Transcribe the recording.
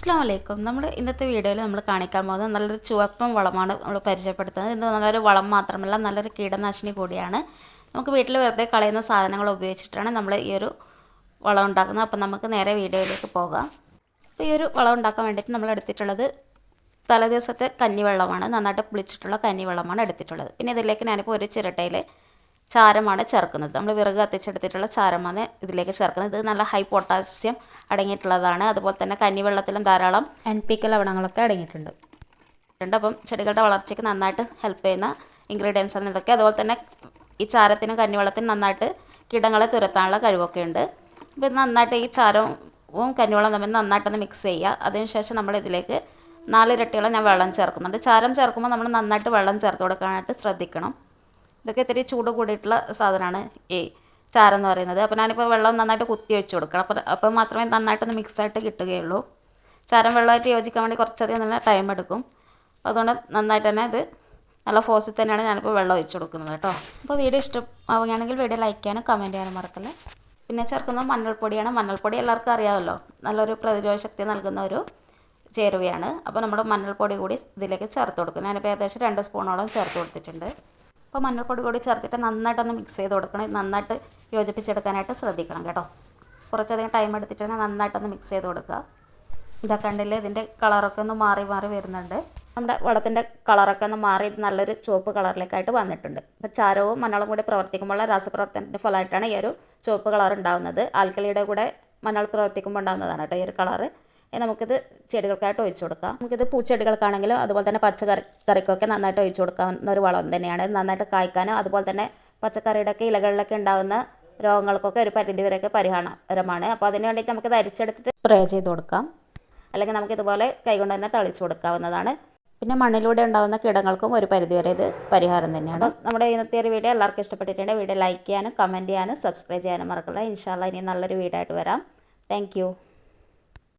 അസ്സാം വലൈക്കും നമ്മൾ ഇന്നത്തെ വീഡിയോയിൽ നമ്മൾ കാണിക്കാൻ പോകുന്നത് നല്ലൊരു ചുവപ്പൻ വളമാണ് നമ്മൾ പരിചയപ്പെടുത്തുന്നത്. ഇത് നല്ലൊരു വളം മാത്രമല്ല നല്ലൊരു കീടനാശിനി കൂടിയാണ്. നമുക്ക് വീട്ടിൽ വെറുതെ കളയുന്ന സാധനങ്ങൾ ഉപയോഗിച്ചിട്ടാണ് നമ്മൾ ഈ ഒരു വളം ഉണ്ടാക്കുന്നത്. അപ്പം നമുക്ക് നേരെ വീഡിയോയിലേക്ക് പോകാം. അപ്പോൾ ഈ ഒരു വളം ഉണ്ടാക്കാൻ വേണ്ടിയിട്ട് നമ്മൾ എടുത്തിട്ടുള്ളത് തലേദിവസത്തെ കഞ്ഞിവെള്ളമാണ്. നന്നായിട്ട് പുളിച്ചിട്ടുള്ള കഞ്ഞിവെള്ളമാണ് എടുത്തിട്ടുള്ളത്. പിന്നെ ഇതിലേക്ക് ഞാനിപ്പോൾ ഒരു ചിരട്ടയിൽ ചാരമാണ് ചേർക്കുന്നത്. നമ്മൾ വിറക് കത്തിച്ചെടുത്തിട്ടുള്ള ചാരമാണ് ഇതിലേക്ക് ചേർക്കുന്നത്. ഇത് നല്ല ഹൈ പൊട്ടാസ്യം അടങ്ങിയിട്ടുള്ളതാണ്. അതുപോലെ തന്നെ കന്നിവെള്ളത്തിലും ധാരാളം എൻ പി കെ ലവണങ്ങളൊക്കെ അടങ്ങിയിട്ടുണ്ട്. അപ്പം ചെടികളുടെ വളർച്ചയ്ക്ക് നന്നായിട്ട് ഹെൽപ്പ് ചെയ്യുന്ന ഇൻഗ്രീഡിയൻസ് ആണ് ഇതൊക്കെ. അതുപോലെ തന്നെ ഈ ചാരത്തിനും കന്നിവെള്ളത്തിനും നന്നായിട്ട് കീടങ്ങളെ തുരത്താനുള്ള കഴിവൊക്കെ ഉണ്ട്. അപ്പം നന്നായിട്ട് ഈ ചാരവും കന്നിവെള്ളം തമ്മിൽ നന്നായിട്ടൊന്ന് മിക്സ് ചെയ്യുക. അതിനുശേഷം നമ്മൾ ഇതിലേക്ക് നാലിരട്ടിയോളം ഞാൻ വെള്ളം ചേർക്കുന്നുണ്ട്. ചാരം ചേർക്കുമ്പോൾ നമ്മൾ നന്നായിട്ട് വെള്ളം ചേർത്ത് കൊടുക്കാനായിട്ട് ശ്രദ്ധിക്കണം. ഇതൊക്കെ ഇത്തിരി ചൂട് കൂടിയിട്ടുള്ള സാധനമാണ് ഈ ചാരം എന്ന് പറയുന്നത്. അപ്പോൾ ഞാനിപ്പോൾ വെള്ളം നന്നായിട്ട് കുത്തി ഒഴിച്ച് കൊടുക്കണം. അപ്പോൾ അപ്പോൾ മാത്രമേ നന്നായിട്ടൊന്ന് മിക്സായിട്ട് കിട്ടുകയുള്ളൂ. ചാരം വെള്ളമായിട്ട് യോജിക്കാൻ വേണ്ടി കുറച്ചധികം നല്ല ടൈം എടുക്കും. അപ്പോൾ അതുകൊണ്ട് നന്നായിട്ട് തന്നെ ഇത് നല്ല ഫോഴ്സിൽ തന്നെയാണ് ഞാനിപ്പോൾ വെള്ളം ഒഴിച്ച് കൊടുക്കുന്നത് കേട്ടോ. അപ്പോൾ വീഡിയോ ഇഷ്ടമാവുകയാണെങ്കിൽ വീഡിയോ ലൈക്ക് ചെയ്യാനും കമന്റ് ചെയ്യാനും മറക്കല്ലേ. പിന്നെ ചേർക്കുന്നത് മഞ്ഞൾപ്പൊടിയാണ്. മഞ്ഞൾപ്പൊടി എല്ലാവർക്കും അറിയാമല്ലോ. നല്ലൊരു പ്രതിരോധ ശക്തി നൽകുന്ന ഒരു ചേരുവയാണ്. അപ്പോൾ നമ്മൾ മഞ്ഞൾപ്പൊടി കൂടി ഇതിലേക്ക് ചേർത്ത് കൊടുക്കും. ഞാനിപ്പോൾ ഏകദേശം രണ്ട് സ്പൂണോളം ചേർത്ത് കൊടുത്തിട്ടുണ്ട്. അപ്പോൾ മഞ്ഞൾപ്പൊടി കൂടി ചേർത്തിട്ട് നന്നായിട്ടൊന്ന് മിക്സ് ചെയ്ത് കൊടുക്കണം. നന്നായിട്ട് യോജിപ്പിച്ചെടുക്കാനായിട്ട് ശ്രദ്ധിക്കണം കേട്ടോ. കുറച്ചധികം ടൈം എടുത്തിട്ട് തന്നെ നന്നായിട്ടൊന്ന് മിക്സ് ചെയ്ത് കൊടുക്കുക. ഇതാ കണ്ടില്ലേ ഇതിന്റെ കളറൊക്കെ ഒന്ന് മാറി മാറി വരുന്നുണ്ട്. നമ്മുടെ വളത്തിന്റെ കളറൊക്കെ ഒന്ന് മാറി നല്ലൊരു ചുവപ്പ് കളറിലേക്കായിട്ട് വന്നിട്ടുണ്ട്. അപ്പോൾ ചാരവും മഞ്ഞളും കൂടി പ്രവർത്തിക്കുമ്പോൾ രാസപ്രവർത്തനത്തിന്റെ ഫലമായിട്ടാണ് ഈ ഒരു ചുവപ്പ് കളർ ഉണ്ടാകുന്നത് ആൽക്കലിയുടെ കൂടെ മഞ്ഞൾ പ്രവർത്തിക്കുമ്പോൾ ഉണ്ടാകുന്നതാണ് കേട്ടോ ഈ ഒരു കളറ് നമുക്കിത് ചെടികൾക്കായിട്ട് ഒഴിച്ചു കൊടുക്കാം. നമുക്കിത് പൂച്ചെടികൾക്കാണെങ്കിലും അതുപോലെ തന്നെ പച്ചക്കറി കറിക്കൊക്കെ നന്നായിട്ട് ഒഴിച്ചു കൊടുക്കാവുന്ന ഒരു വളം തന്നെയാണ്. നന്നായിട്ട് കായ്ക്കാനും അതുപോലെ തന്നെ പച്ചക്കറിയുടെയൊക്കെ ഇലകളിലൊക്കെ ഉണ്ടാകുന്ന രോഗങ്ങൾക്കൊക്കെ ഒരു പരിധി വരെയൊക്കെ പരിഹാരമാണ്. അപ്പോൾ അതിന് വേണ്ടിയിട്ട് നമുക്കിത് അരിച്ചെടുത്തിട്ട് സ്പ്രേ ചെയ്ത് കൊടുക്കാം. അല്ലെങ്കിൽ നമുക്ക് ഇതുപോലെ കൈകൊണ്ട് തന്നെ തളിച്ചു കൊടുക്കാവുന്നതാണ്. പിന്നെ മണ്ണിലൂടെ ഉണ്ടാകുന്ന കീടങ്ങൾക്കും ഒരു പരിധിവരെ ഇത് പരിഹാരം തന്നെയാണ്. നമ്മുടെ ഇന്നത്തെ ഒരു വീഡിയോ എല്ലാവർക്കും ഇഷ്ടപ്പെട്ടിട്ടുണ്ട് വീഡിയോ ലൈക്ക് ചെയ്യാനും കമന്റ് ചെയ്യാനും സബ്സ്ക്രൈബ് ചെയ്യാനും മറക്കില്ല. ഇൻഷാല്ല ഇനി നല്ലൊരു വീഡിയോ ആയിട്ട് വരാം. താങ്ക്